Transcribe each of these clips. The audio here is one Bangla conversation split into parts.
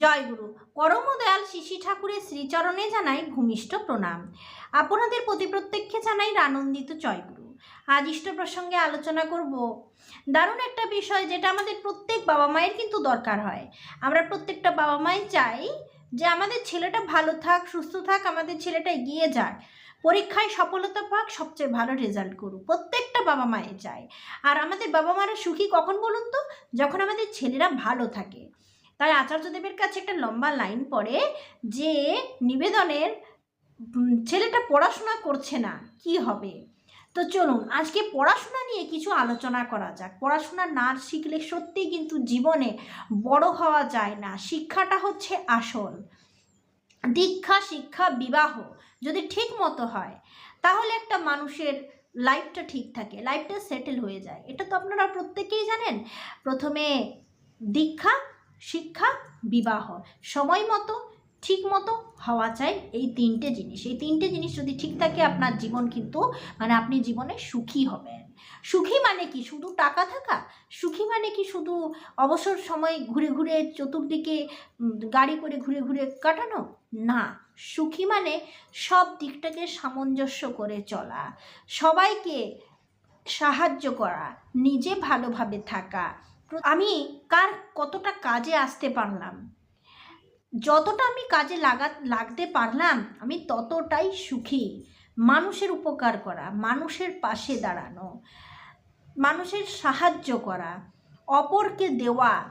জয়গুরু। পরমদয়াল শিশি ঠাকুরের শ্রীচরণে জানাই ভূমিষ্ঠ প্রণাম। আপনাদের প্রতি প্রত্যেককে জানাই আনন্দিত জয়গুরু। আজ ইষ্ট প্রসঙ্গে আলোচনা করব। দারুণ একটা বিষয় যেটা আমাদের প্রত্যেক বাবা মায়ের কিন্তু দরকার হয়। আমরা প্রত্যেকটা বাবা মাই চাই যে আমাদের ছেলেটা ভালো থাক, সুস্থ থাক, আমাদের ছেলেটা এগিয়ে যাক। পরীক্ষায় সফলতা পাক, সবচেয়ে ভালো রেজাল্ট করুক। প্রত্যেকটা বাবা মায়ের চায়। আর আমাদের বাবা মারা সুখী কখন বলুন তো? যখন আমাদের ছেলেরা ভালো থাকে। তাই আচার্যদেবের কাছে একটা লম্বা লাইন পড়ে যে নিবেদনের ছেলেটা পড়াশোনা করছে না, কি হবে? তো চলুন, আজকে পড়াশোনা নিয়ে কিছু আলোচনা করা যাক। পড়াশোনা না শিখলে সত্যিই কিন্তু জীবনে বড় হওয়া যায় না। শিক্ষাটা হচ্ছে আসল। দীক্ষা, শিক্ষা, বিবাহ যদি ঠিক মতো হয়, তাহলে একটা মানুষের লাইফটা ঠিক থাকে লাইফটা সেটেল হয়ে যায়। এটা তো আপনারা প্রত্যেকেই জানেন। প্রথমে দীক্ষা শিক্ষা, বিবাহ। সময় মতো, ঠিক মতো হওয়া চাই এই তিনটে জিনিস। এই তিনটে জিনিস যদি ঠিক থাকে, আপনার জীবন কিন্তু মানে আপনি জীবনে সুখী হবেন। সুখী মানে কি? শুধু টাকা থাকা? সুখী মানে কি? শুধু অবসর সময় ঘুরে ঘুরে চতুর্দিকে গাড়ি করে ঘুরে ঘুরে কাটানো? না। সুখী মানে সব দিকটাকে সামঞ্জস্য করে চলা। সবাইকে সাহায্য করা। নিজে ভালোভাবে থাকা। আমি কার কতটা কাজে আসতে পারলাম? যতটা আমি কাজে লাগা লাগতে পারলাম, আমি ততটাই সুখী। মানুষের উপকার করা, মানুষের পাশে দাঁড়ানো, মানুষের সাহায্য করা, অপরকে দেওয়া,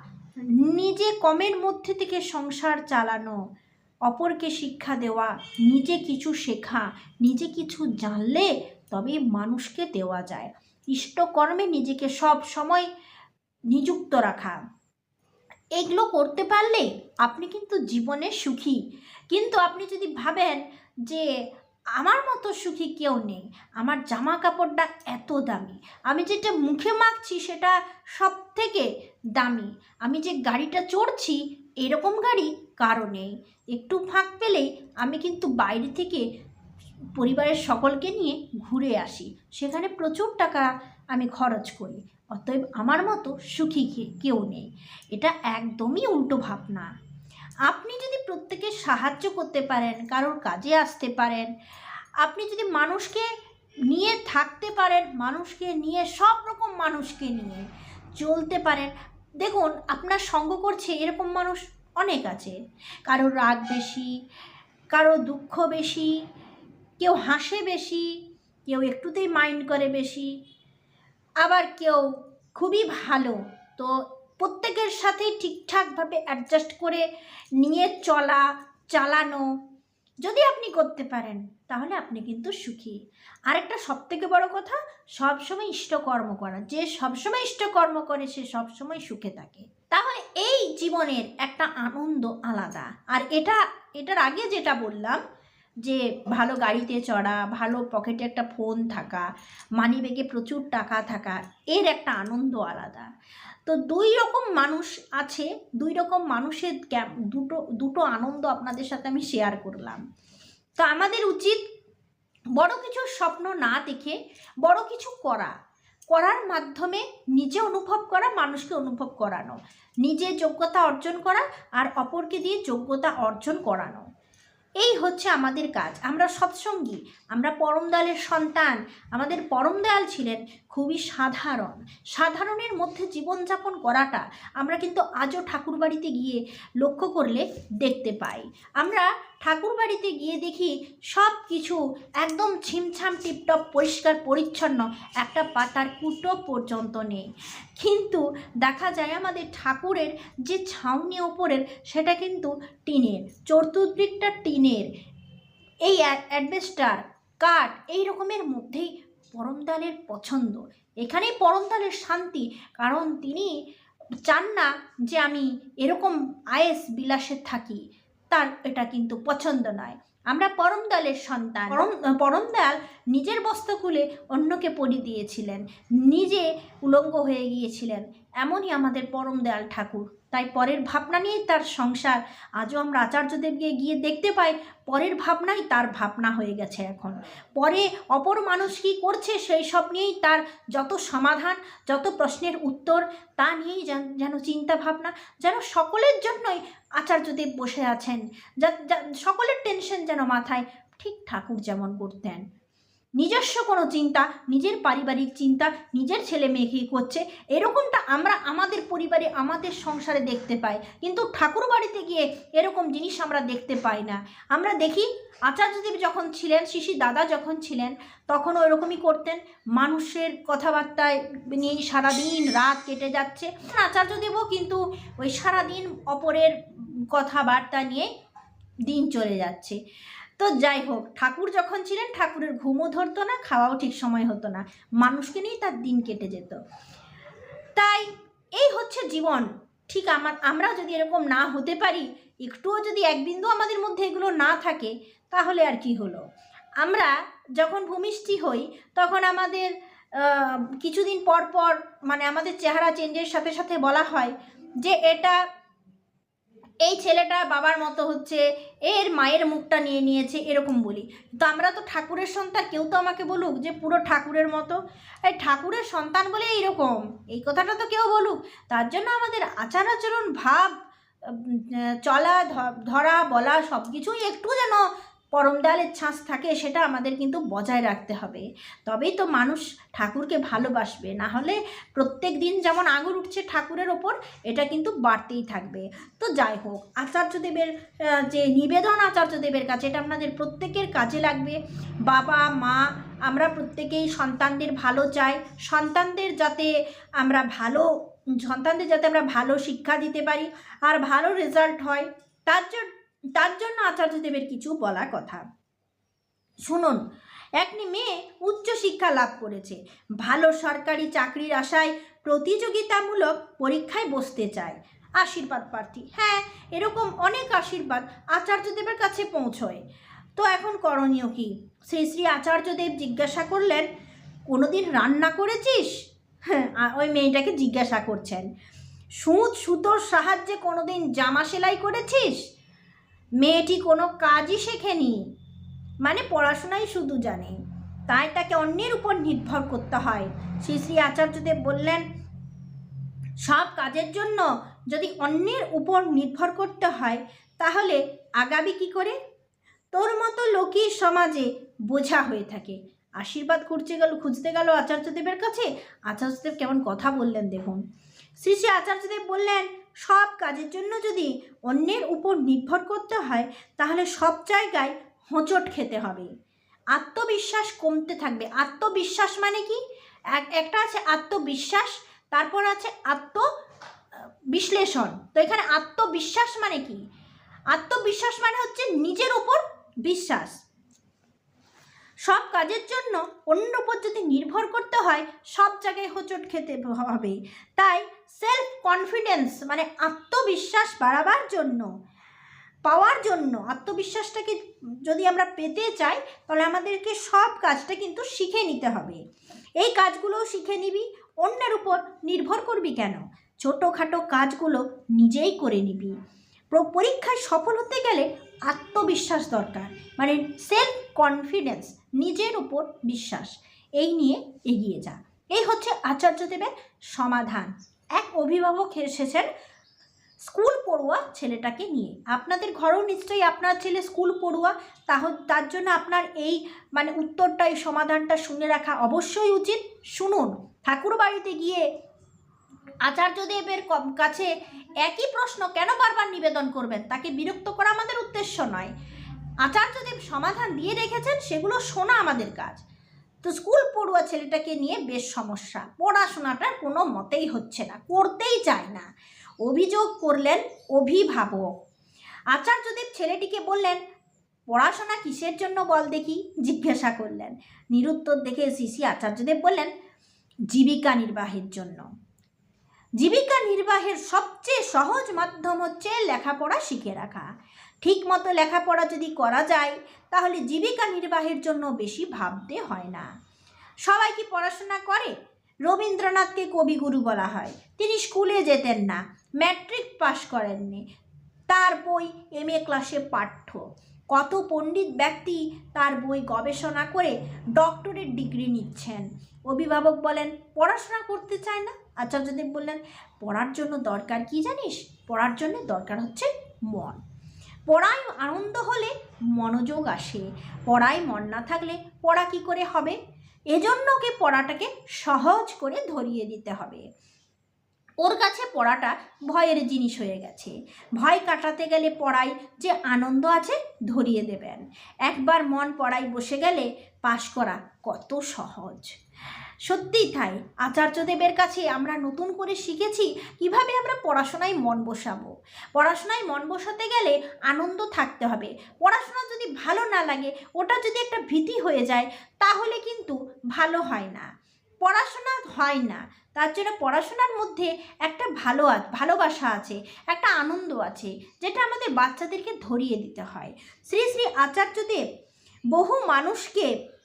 নিজে কমের মধ্যে থেকে সংসার চালানো, অপরকে শিক্ষা দেওয়া, নিজে কিছু শেখা, নিজে কিছু জানলে তবে মানুষকে দেওয়া যায়। ইষ্টকর্মে নিজেকে সব সময় নিযুক্ত রাখা। এগুলো করতে পারলে আপনি কিন্তু জীবনে সুখী। কিন্তু আপনি যদি ভাবেন যে আমার মতো সুখী কেউ নেই, আমার জামা কাপড়টা এত দামি, আমি যেটা মুখে মাখছি সেটা সব থেকে দামি, আমি যে গাড়িটা চড়ছি এরকম গাড়ি কারও নেই। একটু ফাঁক পেলেই আমি কিন্তু বাইরে থেকে পরিবারের সকলকে নিয়ে ঘুরে আসি। সেখানে প্রচুর টাকা আমি খরচ করি। অতএব আমার মতো সুখী কেউ নেই। এটা একদমই উল্টো ভাবনা। আপনি যদি প্রত্যেকের সাহায্য করতে পারেন, কারোর কাজে আসতে পারেন, আপনি যদি মানুষকে নিয়ে থাকতে পারেন, মানুষকে নিয়ে, সব রকম মানুষকে নিয়ে চলতে পারেন, দেখুন আপনার সঙ্গ করছে এরকম মানুষ অনেক আছে। কারোর রাগ বেশি কারও দুঃখ বেশি কেউ হাসে বেশি, কেউ একটুতেই মাইন্ড করে বেশি, আবার কেউ খুবই ভালো। তো প্রত্যেকের সাথেই ঠিকঠাকভাবে অ্যাডজাস্ট করে নিয়ে চলা, চালানো যদি আপনি করতে পারেন, তাহলে আপনি কিন্তু সুখী। আরেকটা সব থেকে বড় কথা, সবসময় ইষ্টকর্ম করা। যে সবসময় ইষ্টকর্ম করে, সে সবসময় সুখে থাকে। তাহলে এই জীবনের একটা আনন্দ আলাদা। আর এটা, এটার আগে যেটা বললাম যে ভালো গাড়িতে চড়া, ভালো পকেটে একটা ফোন থাকা মানি ব্যাগে প্রচুর টাকা থাকা, এর একটা আনন্দ আলাদা। তো দুই রকম মানুষ আছে, দুই রকম মানুষের দুটো দুটো আনন্দ আপনাদের সাথে আমি শেয়ার করলাম। তো আমাদের উচিত বড় কিছু স্বপ্ন না দেখে, বড় কিছু করা। করার মাধ্যমে নিজে অনুভব করা, মানুষকে অনুভব করানো। নিজে যোগ্যতা অর্জন করা আর অপরকে দিয়ে যোগ্যতা অর্জন করানো। এই হচ্ছে আমাদের কাজ। আমরা সৎসঙ্গী, আমরা পরম পরমদয়ালের সন্তান। আমাদের পরম পরমদয়াল ছিলেন খুবই সাধারণ। সাধারণের মধ্যে জীবনযাপন করাটা আমরা কিন্তু আজও ঠাকুরবাড়িতে গিয়ে লক্ষ্য করলে দেখতে পাই। আমরা ঠাকুরবাড়িতে গিয়ে দেখি সব কিছু একদম ছিমছাম, টিপটপ, পরিষ্কার, পরিচ্ছন্ন। একটা পাতার কুটো পর্যন্ত নেই। কিন্তু দেখা যায় আমাদের ঠাকুরের যে ছাউনি ওপরের, সেটা কিন্তু টিনের, চতুর্দিকটা টিনের। এই অ্যাডভেস্টার, কাঠ, এই রকমের মধ্যেই পরমদালের পছন্দ। এখানেই পরমদালের শান্তি, কারণ তিনি চান না যে আমি এরকম আয়েস বিলাসে থাকি। তার এটা কিন্তু পছন্দ নয়। আমরা পরম দলের সন্তান। পরম পরম দল নিজের বস্ত্র খুলে অন্যকে পরি দিয়েছিলেন। নিজে উলঙ্গ হয়ে গিয়েছিলেন। এমনই আমাদের পরম দেয়াল ঠাকুর। তাই পরের ভাবনা নিয়েই তার সংসার আজও আমরা আচার্যদেবকে গিয়ে দেখতে পাই, পরের ভাবনাই তার ভাবনা হয়ে গেছে এখন। পরে অপর মানুষ কী করছে সেই সব নিয়েই তার যত সমাধান, যত প্রশ্নের উত্তর, তা নিয়েই যেন- চিন্তা ভাবনা, যেন সকলের জন্যই আচার্যদেব বসে আছেন, যা- সকলের টেনশন যেন মাথায় ঠিক ঠাকুর যেমন করতেন। নিজস্ব কোনো চিন্তা, নিজের পারিবারিক চিন্তা, নিজের ছেলে মেয়ে কী করছে, এরকমটা আমরা আমাদের পরিবারে, আমাদের সংসারে দেখতে পাই। কিন্তু ঠাকুর বাড়িতে গিয়ে এরকম জিনিস আমরা দেখতে পাই না। আমরা দেখি আচার্যদেব যখন ছিলেন, শিশি দাদা যখন ছিলেন, তখনও এরকমই করতেন। মানুষের কথাবার্তায় নিয়েই সারাদিন রাত কেটে যাচ্ছে। আচার্যদেবও কিন্তু ওই সারাদিন অপরের কথাবার্তা নিয়ে দিন চলে যাচ্ছে। তো যাই হোক, ঠাকুর যখন ছিলেন, ঠাকুরের ঘুমও ধরতো না, খাওয়াও ঠিক সময় হতো না। মানুষকে নিয়েই তার দিন কেটে যেত। তাই এই হচ্ছে জীবন। ঠিক আমার, আমরা যদি এরকম না হতে পারি, একটুও যদি এক বিন্দু আমাদের মধ্যে এগুলো না থাকে, তাহলে আর কি হলো? আমরা যখন ভূমিষ্ঠি হই, তখন আমাদের কিছুদিন পর পর মানে আমাদের চেহারা চেঞ্জের সাথে সাথে বলা হয় যে, এটা এই ছেলেটা বাবার মতো হচ্ছে, এর মায়ের মুখটা নিয়ে নিয়েছে, এরকম বলি। তো আমরা তো ঠাকুরের সন্তান, কেউ তো আমাকে বলুক যে পুরো ঠাকুরের মতো। এই ঠাকুরের সন্তান বলে এইরকম, এই কথাটা তো কেউ বলুক। তার জন্য আমাদের আচার আচরণ, ভাব চলা ধরা, বলা সব কিছুই একটু যেন পরম দেয়ালের ছাঁচ থাকে সেটা আমাদের কিন্তু বজায় রাখতে হবে। তবেই তো মানুষ ঠাকুরকে ভালোবাসবে। না হলে প্রত্যেক দিন যেমন আঙুর উঠছে ঠাকুরের ওপর, এটা কিন্তু বাড়তেই থাকবে। তো যাই হোক আচার্যদেবের যে নিবেদন আচার্যদেবের কাছে, এটা আপনাদের প্রত্যেকের কাজে লাগবে। বাবা, মা, আমরা প্রত্যেকেই সন্তানদের ভালো চাই। সন্তানদের যাতে আমরা ভালো, সন্তানদের যাতে আমরা ভালো শিক্ষা দিতে পারি। আর ভালো রেজাল্ট হয়, তার জন্য তার জন্য আচার্যদেবের কিছু বলা কথা। শুনুন, একটি মেয়ে উচ্চ শিক্ষা লাভ করেছে, ভালো সরকারি চাকরির আশায় প্রতিযোগিতামূলক পরীক্ষায় বসতে চায়। আশীর্বাদ প্রার্থী। হ্যাঁ এরকম অনেক আশীর্বাদ আচার্যদেবের কাছে পৌঁছয়। তো এখন করণীয় কি? শ্রী শ্রী আচার্যদেব জিজ্ঞাসা করলেন, কোনোদিন রান্না করেছিস? হ্যাঁ ওই মেয়েটাকে জিজ্ঞাসা করছেন সুচ সুতোর সাহায্যে কোনোদিন জামা সেলাই করেছিস? মেয়েটি কোনো কাজই শেখেনি। মানে পড়াশোনাই শুধু জানে। তাই তাকে অন্যের উপর নির্ভর করতে হয়। শ্রী শ্রী আচার্যদেব বললেন, সব কাজের জন্য যদি অন্যের উপর নির্ভর করতে হয়, তাহলে আগাবি কি করে? তোর মতো লোকই সমাজে বোঝা হয়ে থাকে। আশীর্বাদ খুঁজতে গেল খুঁজতে গেল আচার্যদেবের কাছে। আচার্যদেব কেমন কথা বললেন দেখুন। শ্রী শ্রী আচার্যদেব বললেন সব কাজের জন্য যদি অন্যের উপর নির্ভর করতে হয়, তাহলে সব জায়গায় হোঁচট খেতে হবে। আত্মবিশ্বাস কমতে থাকবে। আত্মবিশ্বাস মানে কি? এক, একটা আছে আত্মবিশ্বাস, তারপর আছে আত্ম বিশ্লেষণ। তো এখানে আত্মবিশ্বাস মানে কি? আত্মবিশ্বাস মানে হচ্ছে নিজের উপর বিশ্বাস। সব কাজের জন্য অন্য উপর যদি নির্ভর করতে হয়, সব জায়গায় হোঁচট খেতে হবে তাই সেলফ কনফিডেন্স মানে আত্মবিশ্বাস বাড়াবার জন্য, পাওয়ার জন্য আত্মবিশ্বাসটাকে যদি আমরা পেতে চাই, তাহলে আমাদেরকে সব কাজটা কিন্তু শিখে নিতে হবে। এই কাজগুলোও শিখে নিবি, অন্যের উপর নির্ভর করবি কেন? ছোটোখাটো কাজগুলো নিজেই করে নিবি। পরীক্ষায় সফল হতে গেলে আত্মবিশ্বাস দরকার মানে সেলফ কনফিডেন্স নিজের উপর বিশ্বাস। এই নিয়ে এগিয়ে যা। এই হচ্ছে আচার্যদেবের সমাধান। এক অভিভাবক এসেছেন স্কুল পড়ুয়া ছেলেটাকে নিয়ে। আপনাদের ঘরেও নিশ্চয়ই আপনার ছেলে স্কুল পড়ুয়া। তাহ তার জন্য আপনার এই মানে উত্তরটা, এই সমাধানটা শুনে রাখা অবশ্যই উচিত। শুনুন, ঠাকুর বাড়িতে গিয়ে আচার্যদেবের কাছে একই প্রশ্ন কেন বারবার নিবেদন করবেন? তাকে বিরক্ত করা আমাদের উদ্দেশ্য নয়। আচার্যদেব সমাধান দিয়ে রেখেছেন, সেগুলো শোনা আমাদের কাজ। তো স্কুল পড়ুয়া ছেলেটাকে নিয়ে বেশ সমস্যা। পড়াশোনাটা কোনো মতেই হচ্ছে না, করতেই চায় না। অভিযোগ করলেন অভিভাবক। আচার্যদেব ছেলেটিকে বললেন, পড়াশোনা কিসের জন্য বল দেখি? জিজ্ঞাসা করলেন। নিরুত্তর দেখে শিশি আচার্যদেব বললেন, জীবিকা নির্বাহের জন্য। জীবিকা নির্বাহের সবচেয়ে সহজ মাধ্যম হচ্ছে লেখাপড়া শিখে রাখা। ঠিক মতো লেখাপড়া যদি করা যায়, তাহলে জীবিকা নির্বাহের জন্য বেশি ভাবতে হয় না। সবাই কি পড়াশোনা করে? রবীন্দ্রনাথকে কবিগুরু বলা হয়। তিনি স্কুলে যেতেন না, ম্যাট্রিক পাশ করেননি। তার বই এম এ ক্লাসে পাঠ্য। কত পণ্ডিত ব্যক্তি তার বই গবেষণা করে ডক্টরেট ডিগ্রি নিচ্ছেন। অভিভাবক বলেন, পড়াশোনা করতে চায় না। আচার্যদেব বললেন, পড়ার জন্য দরকার কি জানিস? পড়ার জন্য দরকার হচ্ছে মন। পড়ায় আনন্দ হলে মনোযোগ আসে। পড়ায় মন না থাকলে পড়া কি করে হবে? এজন্য ওকে পড়াটাকে সহজ করে ধরিয়ে দিতে হবে। ওর কাছে পড়াটা ভয়ের জিনিস হয়ে গেছে। ভয় কাটাতে গেলে পড়ায় যে আনন্দ আছে, ধরিয়ে দেবেন। একবার মন পড়ায় বসে গেলে পাশ করা কত সহজ। সত্যিই তাই। আচার্যদেবের কাছে আমরা নতুন করে শিখেছি কীভাবে আমরা পড়াশোনায় মন বসাবো। পড়াশোনায় মন বসাতে গেলে আনন্দ থাকতে হবে। পড়াশোনা যদি ভালো না লাগে, ওটা যদি একটা ভীতি হয়ে যায়, তাহলে কিন্তু ভালো হয় না। পড়াশোনা হয় না। তার জন্য পড়াশোনার মধ্যে একটা ভালো ভালোবাসা আছে, একটা আনন্দ আছে, যেটা আমাদের বাচ্চাদেরকে ধরিয়ে দিতে হয়। শ্রী শ্রী আচার্যদেব বহু মানুষকে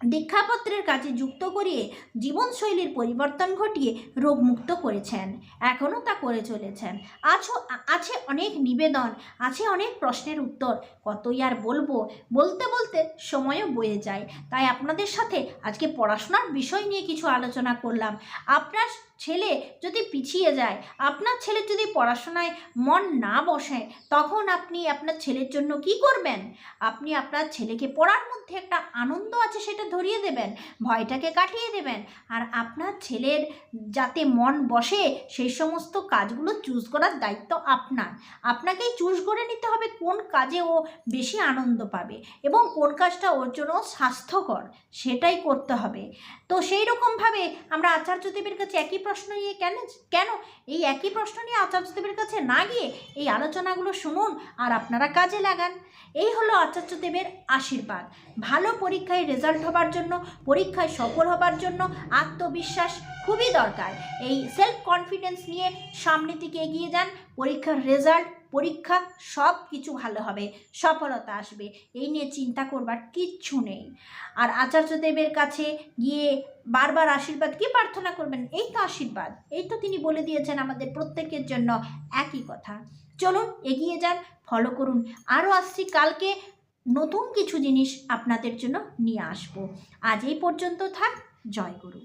দীক্ষাপত্রের কাছে যুক্ত করিয়ে জীবনশৈলীর পরিবর্তন ঘটিয়ে রোগমুক্ত করেছেন। এখনও তা করে চলেছেন। আছো আছে অনেক নিবেদন, আছে অনেক প্রশ্নের উত্তর। কতই আর বলব? বলতে বলতে সময়ও বয়ে যায়। তাই আপনাদের সাথে আজকে পড়াশোনার বিষয় নিয়ে কিছু আলোচনা করলাম। আপনার ছেলে যদি পিছিয়ে যায়, আপনার ছেলে যদি পড়াশোনায় মন না বসে, তখন আপনি আপনার ছেলের জন্য কি করবেন? আপনি আপনার ছেলেকে পড়ার মধ্যে একটা আনন্দ আছে সেটা ধরিয়ে দেবেন, ভয়টাকে কাটিয়ে দেবেন। আর আপনার ছেলের যাতে মন বসে, সেই সমস্ত কাজগুলো চুজ করার দায়িত্ব আপনার। আপনাকেই চুজ করে নিতে হবে কোন কাজে ও বেশি আনন্দ পাবে এবং কোন কাজটা ওর জন্য স্বাস্থ্যকর, সেটাই করতে হবে। তো সেই রকমভাবে আমরা আচার্যদেবের কাছে একই প্রশ্ন নিয়ে কেন কেন? এই একই প্রশ্ন নিয়ে আচার্যদেবের কাছে না গিয়ে এই আলোচনাগুলো শুনুন আর আপনারা কাজে লাগান। এই হলো আচার্যদেবের আশীর্বাদ। ভালো পরীক্ষায় রেজাল্ট হবার জন্য, পরীক্ষায় সফল হবার জন্য আত্মবিশ্বাস খুবই দরকার। এই সেলফ কনফিডেন্স নিয়ে সামনের দিকে এগিয়ে যান, পরীক্ষার রেজাল্ট পরীক্ষা সব কিছু ভালো হবে, সফলতা আসবে, এই নিয়ে চিন্তা করবার কিচ্ছু নেই। আর আচার্যদেবের কাছে গিয়ে বারবার আশীর্বাদ কি প্রার্থনা করবেন? এই তো আশীর্বাদ। এই তো তিনি বলে দিয়েছেন আমাদের প্রত্যেকের জন্য একই কথা। চলুন, এগিয়ে যান ফলো করুন। আরও আসছি, কালকে নতুন কিছু জিনিস আপনাদের জন্য নিয়ে আসব। আজ এই পর্যন্ত থাক, জয় গুরু।